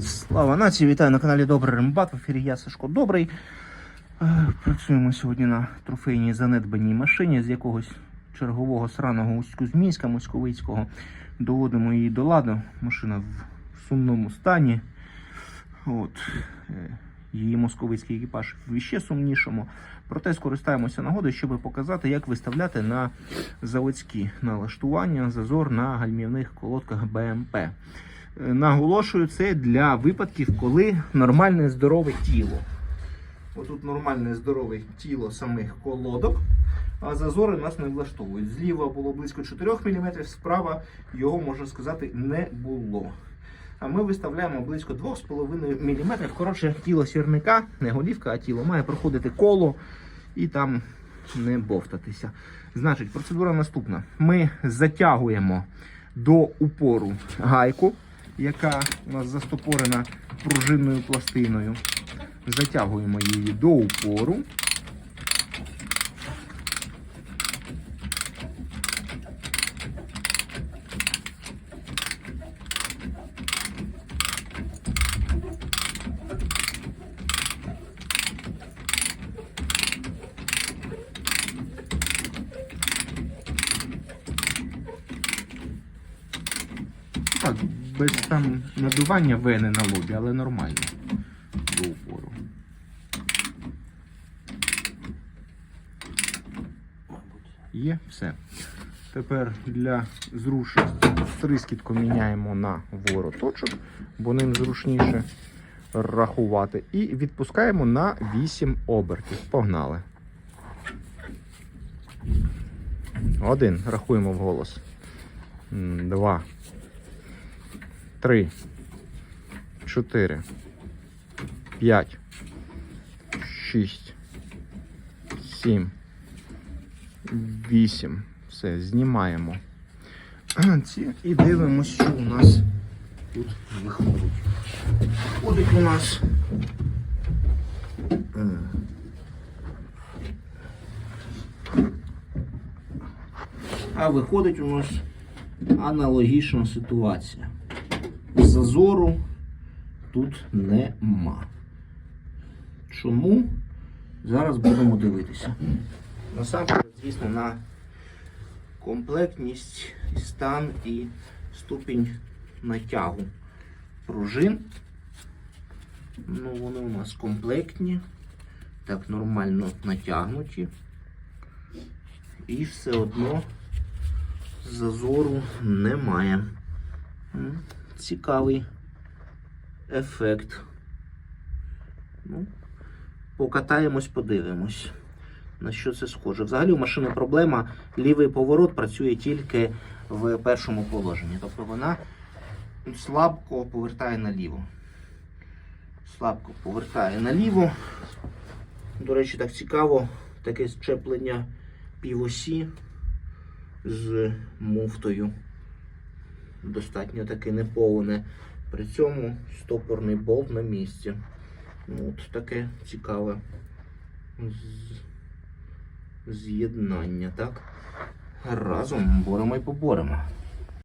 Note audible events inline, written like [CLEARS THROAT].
Слава нації, вітаю на каналі Добрий Рембат. В ефірі я Сашко Добрий. Е, Працюємо сьогодні на трофейній занедбаній машині з якогось чергового сраного Усть-Кузьмінська, Московицького. Доводимо її до ладу. Машина в сумному стані. От. е, Її московицький екіпаж в іще сумнішому. Проте скористаємося нагодою, щоб показати, як виставляти на заводські налаштування зазор на гальмівних колодках БМП. Наголошую це для випадків, коли нормальне здорове тіло. Отут нормальне здорове тіло самих колодок, а зазори нас не влаштовують. Зліва було близько 4 мм, справа його, можна сказати, не було. А ми виставляємо близько 2,5 мм. Коротше, тіло сірника, не голівка, а тіло має проходити коло і там не бовтатися. Значить, процедура наступна. Ми затягуємо до упору гайку, яка у нас застопорена пружинною пластиною. Затягуємо її до упору. Так, без там надування вени на лобі, але нормально. До упору. Є все. Тепер для зручності трискітку міняємо на вороточок, бо ним зручніше рахувати. І відпускаємо на 8 обертів. Погнали. Один. Рахуємо вголос. М, Два. Три. Чотири. П'ять. Шість. Сім. Вісім. Все, знімаємо. [CLEARS THROAT] І дивимося, що у нас тут виходить. Виходить у нас. е, А виходить у нас аналогічна ситуація. Зазору тут нема. Чому? Зараз будемо дивитися. Насамперед, звісно, на комплектність, стан і ступінь натягу пружин. Ну, вони у нас комплектні, так нормально натягнуті. І все одно зазору немає. Цікавий ефект. Ну, покатаємось, подивимось, на що це схоже. Взагалі у машини проблема. Лівий поворот працює тільки в першому положенні. Тобто вона слабко повертає наліво. Слабко повертає наліво. До речі, так цікаво, таке щеплення півосі з муфтою. Достатньо таки неповне. При цьому стопорний болт на місці. Ну, От таке цікаве з'єднання, так? Разом боремо і поборемо.